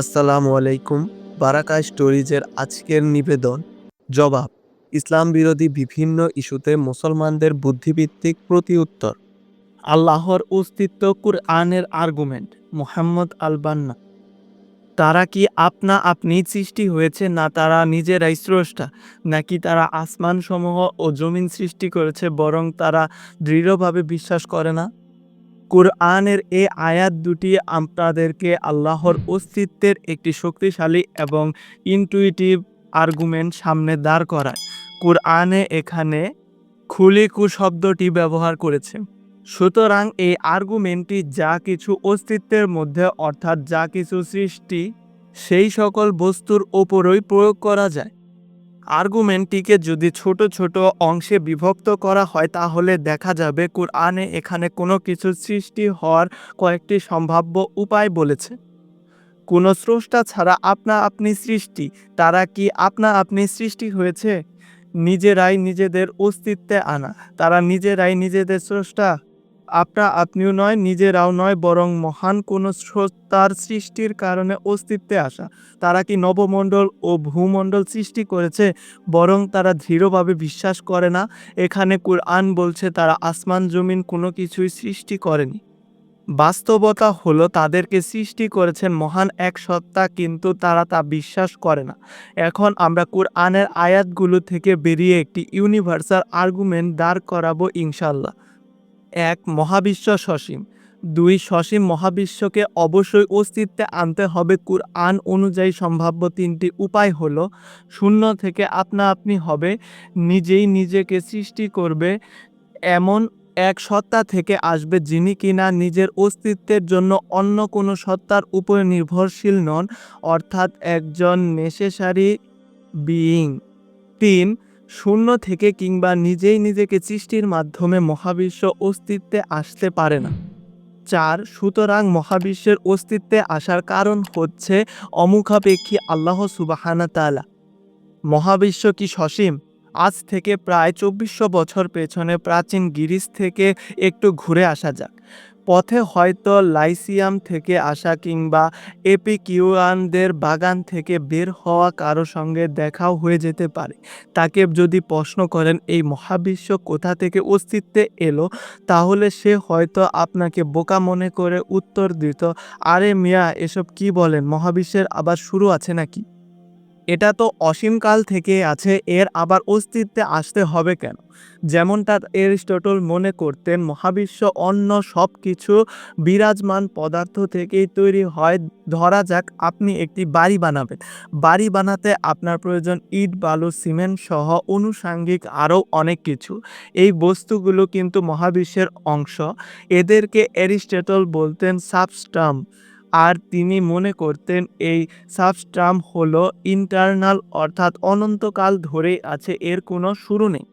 আসসালামু আলাইকুম বারাকা স্টোরিজের আজকের নিবেদন জবাব ইসলাম বিরোধী বিভিন্ন ইস্যুতে মুসলমানদের বুদ্ধিভিত্তিক প্রতি উত্তর আল্লাহর অস্তিত্ব কুরআনের আর্গুমেন্ট মোহাম্মদ আলবান্না তারা কি আপনা আপনি সৃষ্টি হয়েছে না তারা নিজেরাই স্রষ্টা নাকি তারা আসমানসমূহ ও জমিন সৃষ্টি করেছে বরং তারা দৃঢ়ভাবে বিশ্বাস করে না কোরআনের এই আয়াত দুটি আপনাদেরকে আল্লাহর অস্তিত্বের একটি শক্তিশালী এবং ইনটুইটিভ আর্গুমেন্ট সামনে দাঁড় করায় কোরআনে এখানে খুলিকু শব্দটি ব্যবহার করেছে সুতরাং এই আর্গুমেন্টটি যা কিছু অস্তিত্বের মধ্যে অর্থাৎ যা কিছু সৃষ্টি সেই সকল বস্তুর ওপরই প্রয়োগ করা যায় আর্গুমেন্টটিকে যদি ছোট ছোট অংশে বিভক্ত করা হয় তাহলে দেখা যাবে কুরআনে এখানে কোনো কিছু সৃষ্টি হওয়ার কয়েকটি সম্ভাব্য উপায় বলেছে কোনো স্রষ্টা ছাড়া আপনা আপনি সৃষ্টি তারা কি আপনা আপনি সৃষ্টি হয়েছে নিজেরাই নিজেদের অস্তিত্বে আনা তারা নিজেরাই নিজেদের স্রষ্টা আপনা আপনিও নয় নিজেরাও নয় বরং মহান কোনো তার সৃষ্টির কারণে অস্তিত্বে আসা তারা কি নবমণ্ডল ও ভূমণ্ডল সৃষ্টি করেছে বরং তারা দৃঢ়ভাবে বিশ্বাস করে না এখানে কুরআন বলছে তারা আসমান জমিন কোনো কিছুই সৃষ্টি করেনি বাস্তবতা হলো তাদেরকে সৃষ্টি করেছেন মহান এক সত্তা কিন্তু তারা তা বিশ্বাস করে না এখন আমরা কুরআনের আয়াতগুলো থেকে বেরিয়ে একটি ইউনিভার্সাল আর্গুমেন্ট দাঁড় করাবো ইনশাল্লাহ এক মহাবিশ্ব সসীম দুই সসীম মহাবিশ্বকে অবশ্যই অস্তিত্বে আনতে হবে কুরআন অনুযায়ী সম্ভাব্য তিনটি উপায় হলো শূন্য থেকে আপনা আপনি হবে নিজেই নিজেকে সৃষ্টি করবে এমন এক সত্তা থেকে আসবে যিনি কিনা নিজের অস্তিত্বের জন্য অন্য কোনো সত্তার উপর নির্ভরশীল নন অর্থাৎ একজন নেসেসারি বিইং তিন শূন্য থেকে কিংবা নিজেই নিজেকে সৃষ্টির মাধ্যমে মহাবিশ্ব অস্তিত্বে আসতে পারে না চার সুতরাং মহাবিশ্বের অস্তিত্বে আসার কারণ হচ্ছে অমুখাপেক্ষী আল্লাহ সুবাহানা তালা মহাবিশ্ব কি সসীম আজ থেকে প্রায় চব্বিশশো বছর পেছনে প্রাচীন গিরিশ থেকে একটু ঘুরে আসা যাক পথে হয়তো লাইসিয়াম থেকে আসা কিংবা এপিকিউয়ানদের বাগান থেকে বের হওয়া কারো সঙ্গে দেখাও হয়ে যেতে পারে তাকে যদি প্রশ্ন করেন এই মহাবিশ্ব কোথা থেকে অস্তিত্বে এলো তাহলে সে হয়তো আপনাকে বোকা মনে করে উত্তর দিত আরে মিয়া এসব কি বলেন মহাবিশ্বের আবার শুরু আছে নাকি এটা তো অসীমকাল থেকে আছে এর আবার অস্তিত্বে আসতে হবে কেন যেমনটা এরিস্টটল মনে করতেন মহাবিশ্ব অন্য সব কিছু বিরাজমান পদার্থ থেকেই তৈরি হয় ধরা যাক আপনি একটি বাড়ি বানাবেন বাড়ি বানাতে আপনার প্রয়োজন ইট বালু সিমেন্ট সহ অনুষাঙ্গিক আরও অনেক কিছু এই বস্তুগুলো কিন্তু মহাবিশ্বের অংশ এদেরকে এরিস্টটল বলতেন সাবস্টাম আর তিনি মনে করতেন এই সাবস্ট্রাম হল ইন্টারনাল অর্থাৎ অনন্তকাল ধরেই আছে এর কোনো শুরু নেই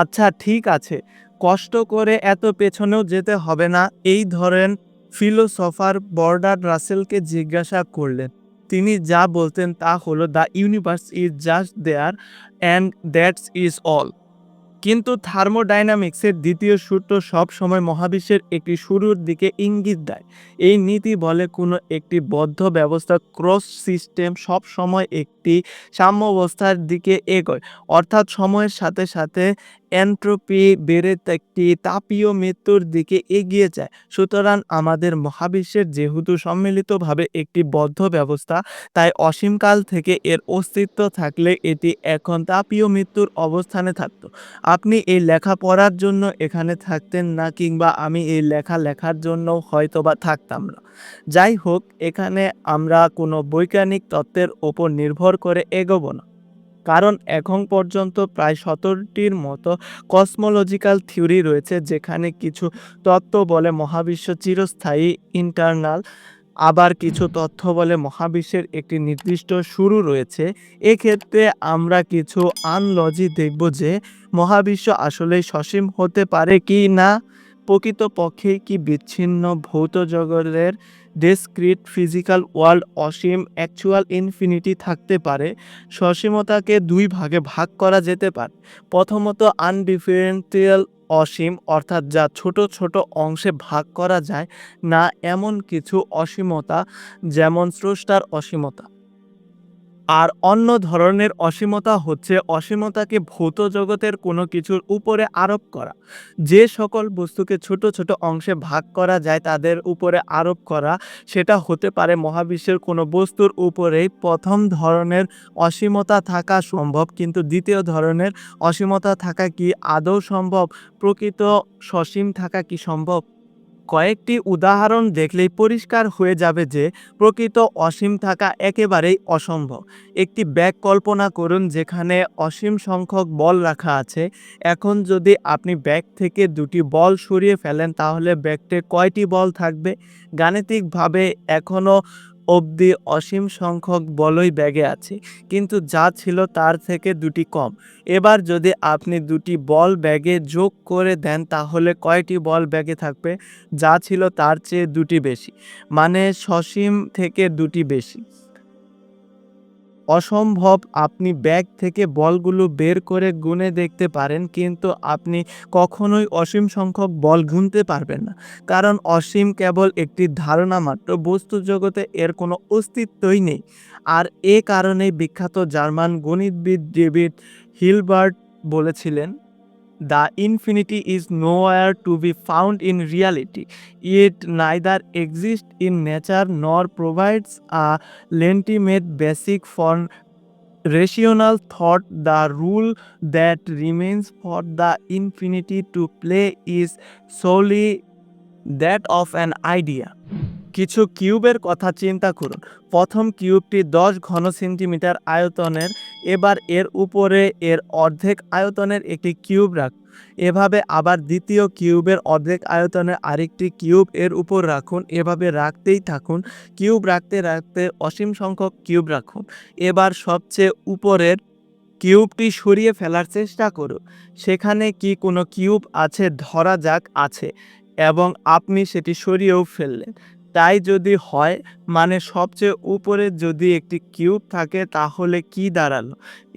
আচ্ছা ঠিক আছে কষ্ট করে এত পেছনেও যেতে হবে না এই ধরেন ফিলোসফার বর্ডার রাসেলকে জিজ্ঞাসা করলেন তিনি যা বলতেন তা হলো the universe is just there and that's is all কিন্তু থার্মোডাইনামিক্সের দ্বিতীয় সূত্র সব সময় মহাবিশ্বের একটি শুরুর দিকে ইঙ্গিত দেয় এই নীতি বলে কোনো একটি বদ্ধ ব্যবস্থা ক্রস সিস্টেম সব সময় একটি অবস্থার দিকে এগোয় অর্থাৎ সময়ের সাথে সাথে এন্ট্রপি বেড়ে একটি তাপীয় মৃত্যুর দিকে এগিয়ে যায় সুতরাং আমাদের মহাবিশ্বের যেহেতু সম্মিলিতভাবে একটি বদ্ধ ব্যবস্থা তাই অসীমকাল থেকে এর অস্তিত্ব থাকলে এটি এখন তাপীয় মৃত্যুর অবস্থানে থাকত আপনি এই লেখা পড়ার জন্য এখানে থাকতেন না কিংবা আমি এই লেখা লেখার জন্য হয়তো বা থাকতাম না যাই হোক এখানে আমরা কোনো বৈজ্ঞানিক তত্ত্বের ওপর নির্ভর করে এগোবো না কারণ এখন পর্যন্ত প্রায় সতেরোটির মতো কসমোলজিক্যাল থিওরি রয়েছে যেখানে কিছু তত্ত্ব বলে মহাবিশ্ব চিরস্থায়ী ইন্টারনাল আবার কিছু তথ্য বলে মহাবিশ্বের একটি নির্দিষ্ট শুরু রয়েছে এক্ষেত্রে আমরা কিছু আনলজি দেখব যে মহাবিশ্ব আসলে সসীম হতে পারে কি না প্রকৃতপক্ষে কি বিচ্ছিন্ন ভৌত জগতের ডেসক্রিট ফিজিক্যাল ওয়ার্ল্ড অসীম অ্যাকচুয়াল ইনফিনিটি থাকতে পারে সসীমতাকে দুই ভাগে ভাগ করা যেতে পারে প্রথমত আনডিফারেন্সিয়াল অসীম অর্থাৎ যা ছোট ছোট অংশে ভাগ করা যায় না এমন কিছু অসীমতা যেমন স্রষ্টার অসীমতা আর অন্য ধরনের অসীমতা হচ্ছে অসীমতাকে ভৌত জগতের কোনো কিছুর উপরে আরোপ করা যে সকল বস্তুকে ছোট ছোট অংশে ভাগ করা যায় তাদের উপরে আরোপ করা সেটা হতে পারে মহাবিশ্বের কোনো বস্তুর উপরেই প্রথম ধরনের অসীমতা থাকা সম্ভব কিন্তু দ্বিতীয় ধরনের অসীমতা থাকা কি আদৌ সম্ভব প্রকৃত সসীম থাকা কি সম্ভব কয়েকটি উদাহরণ দেখলেই পরিষ্কার হয়ে যাবে যে প্রকৃত অসীম থাকা একেবারেই অসম্ভব একটি ব্যাগ কল্পনা করুন যেখানে অসীম সংখ্যক বল রাখা আছে এখন যদি আপনি ব্যাগ থেকে দুটি বল সরিয়ে ফেলেন তাহলে ব্যাগটে কয়টি বল থাকবে গাণিতিকভাবে এখনও অবধি অসীম সংখ্যক বলই ব্যাগে আছে কিন্তু যা ছিল তার থেকে দুটি কম এবার যদি আপনি দুটি বল ব্যাগে যোগ করে দেন তাহলে কয়টি বল ব্যাগে থাকবে যা ছিল তার চেয়ে দুটি বেশি মানে সসীম থেকে দুটি বেশি অসম্ভব আপনি ব্যাগ থেকে বলগুলো বের করে গুনে দেখতে পারেন কিন্তু আপনি কখনোই অসীম সংখ্যক বল গুনতে পারবেন না কারণ অসীম কেবল একটি ধারণা মাত্র বস্তু জগতে এর কোনো অস্তিত্বই নেই আর এ কারণে বিখ্যাত জার্মান গণিতবিদ ডেভিড হিলবার্ট বলেছিলেন The infinity is nowhere to be found in reality. It neither exists in nature nor provides a legitimate basic for rational thought. The rule that remains for the infinity to play is solely that of an idea. কিছু কিউবের কথা চিন্তা করুন প্রথম কিউবটি দশ ঘন centimetre আয়তনের এবার এর উপরে এর অর্ধেক আয়তনের একটি কিউব রাখ এভাবে আবার দ্বিতীয় কিউবের অর্ধেক আয়তনের আরেকটি কিউব এর উপর রাখুন এভাবে রাখতেই থাকুন কিউব রাখতে রাখতে অসীম সংখ্যক কিউব রাখুন এবার সবচেয়ে উপরের কিউবটি সরিয়ে ফেলার চেষ্টা করুন সেখানে কি কোনো কিউব আছে ধরা যাক আছে এবং আপনি সেটি সরিয়েও ফেললেন তাই যদি হয় মানে সবচেয়ে উপরে যদি একটি কিউব থাকে তাহলে কি দাঁড়ালো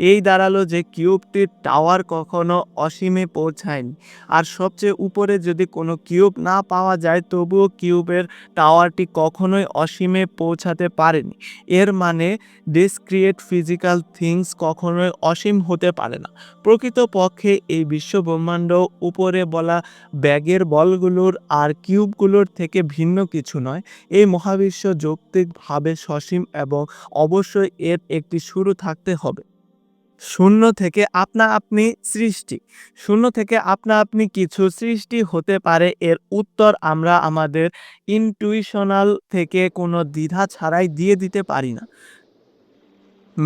এই দাঁড়ালো যে কিউবটির টাওয়ার কখনো অসীমে পৌঁছায়নি আর সবচেয়ে উপরে যদি কোনো কিউব না পাওয়া যায় তবুও কিউবের টাওয়ারটি কখনোই অসীমে পৌঁছাতে পারেনি এর মানে ডিসক্রিয়েট ফিজিক্যাল থিংস কখনোই অসীম হতে পারে না প্রকৃতপক্ষে এই বিশ্বব্রহ্মাণ্ড উপরে বলা ব্যাগের বলগুলোর আর কিউবগুলোর থেকে ভিন্ন কিছু নয় এই মহাবিশ্ব যৌক্তিকভাবে সসীম এবং অবশ্যই এর একটি শুরু থাকতে হবে শূন্য থেকে আপনা আপনি সৃষ্টি শূন্য থেকে আপনা আপনি কিছু সৃষ্টি হতে পারে এর উত্তর আমরা আমাদের ইনটুইশনাল থেকে কোনো দ্বিধা ছাড়াই দিয়ে দিতে পারি না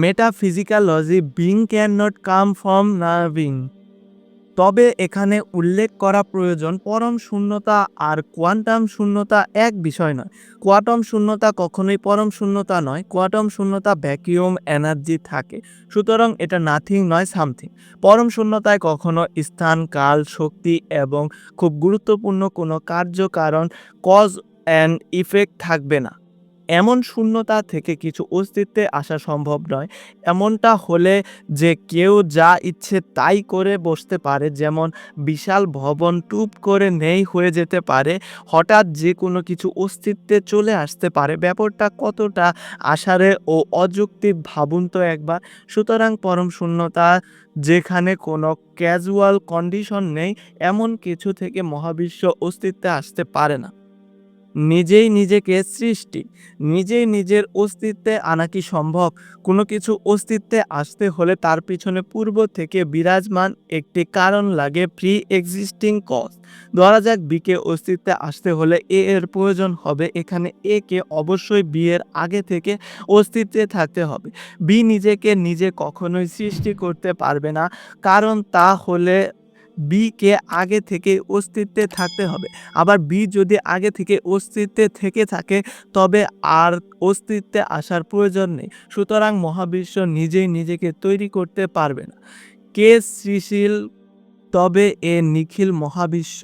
metaphysically being can not come from no being তবে এখানে উল্লেখ করা প্রয়োজন পরম শূন্যতা আর কোয়ান্টাম শূন্যতা এক বিষয় নয় কোয়াটম শূন্যতা কখনোই পরম শূন্যতা নয় কোয়াটম শূন্যতা ভ্যাকিউম এনার্জি থাকে সুতরাং এটা নাথিং নয় সামথিং পরম শূন্যতায় কখনো স্থান কাল শক্তি এবং খুব গুরুত্বপূর্ণ কোনো কার্যকারণ কজ অ্যান্ড ইফেক্ট থাকবে না এমন শূন্যতা থেকে কিছু অস্তিত্বে আসা সম্ভব নয় এমনটা হলে যে কেউ যা ইচ্ছে তাই করে বসতে পারে যেমন বিশাল ভবন টুপ করে নেই হয়ে যেতে পারে হঠাৎ যে কোনো কিছু অস্তিত্বে চলে আসতে পারে ব্যাপারটা কতটা আশারে ও অযৌক্তিক ভাবুন তো একবার সুতরাং পরম শূন্যতা যেখানে কোনো ক্যাজুয়াল কন্ডিশন নেই এমন কিছু থেকে মহাবিশ্ব অস্তিত্বে আসতে পারে না নিজেই নিজেকে সৃষ্টি নিজেই নিজের অস্তিত্বে আনা কি সম্ভব কোনো কিছু অস্তিত্বে আসতে হলে তার পিছনে পূর্ব থেকে বিরাজমান একটি কারণ লাগে প্রি এক্সিস্টিং কজ ধরা যাক বিকে অস্তিত্বে আসতে হলে এ এর প্রয়োজন হবে এখানে এ কে অবশ্যই বি এর আগে থেকে অস্তিত্বে থাকতে হবে বি নিজেকে নিজে কখনোই সৃষ্টি করতে পারবে না কারণ তা হলে বিকে আগে থেকে অস্তিত্বে থাকতে হবে আবার বি যদি আগে থেকে অস্তিত্বে থেকে থাকে তবে আর অস্তিত্বে আসার প্রয়োজন নেই সুতরাং মহাবিশ্ব নিজেই নিজেকে তৈরি করতে পারবে না কে সৃশীল তবে এ নিখিল মহাবিশ্ব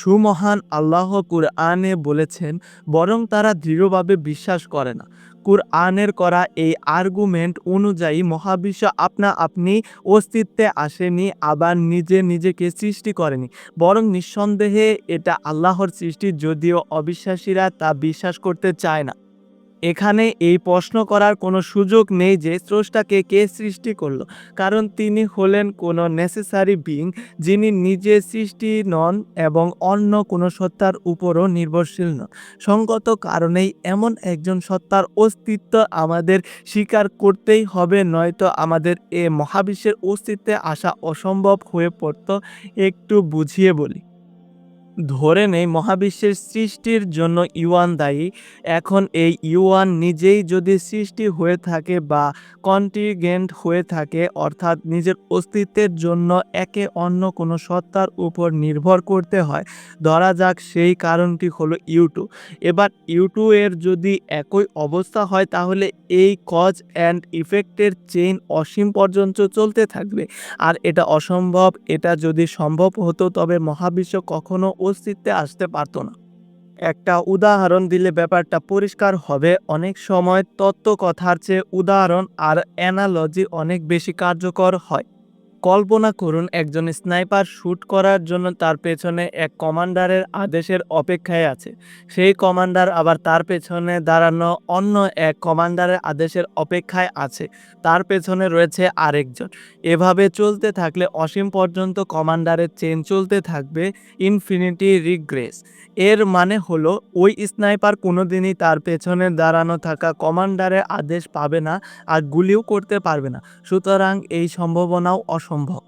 সুমহান আল্লাহ কুরআনে বলেছেন বরং তারা দৃঢ়ভাবে বিশ্বাস করে না কুরআনের করা এই আর্গুমেন্ট অনুযায়ী মহাবিশ্ব আপনা আপনি অস্তিত্বে আসেনি আবার নিজে নিজেকে সৃষ্টি করেনি বরং নিঃসন্দেহে এটা আল্লাহর সৃষ্টি যদিও অবিশ্বাসীরা তা বিশ্বাস করতে চায় না এখানে এই প্রশ্ন করার কোনো সুযোগ নেই যে স্রষ্টাকে কে সৃষ্টি করলো কারণ তিনি হলেন কোনো নেসেসারি বিং যিনি নিজে সৃষ্টি নন এবং অন্য কোনো সত্তার উপরও নির্ভরশীল নন সঙ্গত কারণেই এমন একজন সত্তার অস্তিত্ব আমাদের স্বীকার করতেই হবে নয়তো আমাদের এ মহাবিশ্বের অস্তিত্বে আসা অসম্ভব হয়ে পড়ত একটু বুঝিয়ে বলি ধরে নেই মহাবিশ্বের সৃষ্টির জন্য ইউয়ান দায়ী এখন এই ইউয়ান নিজেই যদি সৃষ্টি হয়ে থাকে বা কন্টিগেন্ট হয়ে থাকে অর্থাৎ নিজের অস্তিত্বের জন্য একে অন্য কোনো সত্তার উপর নির্ভর করতে হয় ধরা যাক সেই কারণটি হলো ইউটু এবার ইউটু এর যদি একই অবস্থা হয় তাহলে এই কজ অ্যান্ড ইফেক্টের চেইন অসীম পর্যন্ত চলতে থাকবে আর এটা অসম্ভব এটা যদি সম্ভব হতো তবে মহাবিশ্ব কখনো অস্তিত্বে আসতে পারত না একটা উদাহরণ দিলে ব্যাপারটা পরিষ্কার হবে অনেক সময় তত্ত্ব কথার চেয়ে উদাহরণ আর অ্যানালজি অনেক বেশি কার্যকর হয় কল্পনা করুন একজন স্নাইপার শ্যুট করার জন্য তার পেছনে এক কমান্ডারের আদেশের অপেক্ষায় আছে সেই কমান্ডার আবার তার পেছনে দাঁড়ানো অন্য এক কমান্ডারের আদেশের অপেক্ষায় আছে তার পেছনে রয়েছে আরেকজন এভাবে চলতে থাকলে অসীম পর্যন্ত কমান্ডারের চেন চলতে থাকবে ইনফিনিটি রিগ্রেস এর মানে হলো ওই স্নাইপার কোনোদিনই তার পেছনে দাঁড়ানো থাকা কমান্ডারের আদেশ পাবে না আর গুলিও করতে পারবে না সুতরাং এই সম্ভাবনাও অস সম্ভব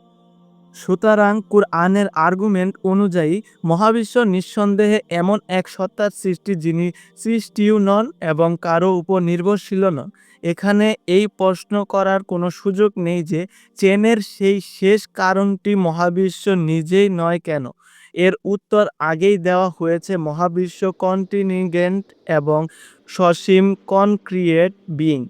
সুতরাং কুরআনের আর্গুমেন্ট অনুযায়ী মহাবিশ্ব নিঃসন্দেহে এমন এক সত্তার সৃষ্টি যিনি সৃষ্টিও নন এবং কারো উপর নির্ভরশীল নন এখানে এই প্রশ্ন করার কোনো সুযোগ নেই যে চেনের সেই শেষ কারণটি মহাবিশ্ব নিজেই নয় কেন এর উত্তর আগেই দেওয়া হয়েছে মহাবিশ্ব কন্টিনিগেন্ট এবং সসীম কনক্রিয়েট বিং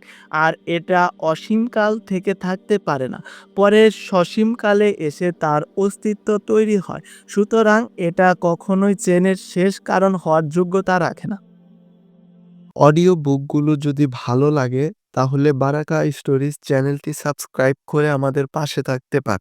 আর এটা অসীমকাল থেকে থাকতে পারে না পরে সসীমকালে এসে তার অস্তিত্ব তৈরি হয় সুতরাং এটা কখনোই চেনের শেষ কারণ হওয়ার যোগ্যতা রাখে না অডিও বুকগুলো যদি ভালো লাগে তাহলে বারাকা স্টোরিজ চ্যানেলটি সাবস্ক্রাইব করে আমাদের পাশে থাকতে পার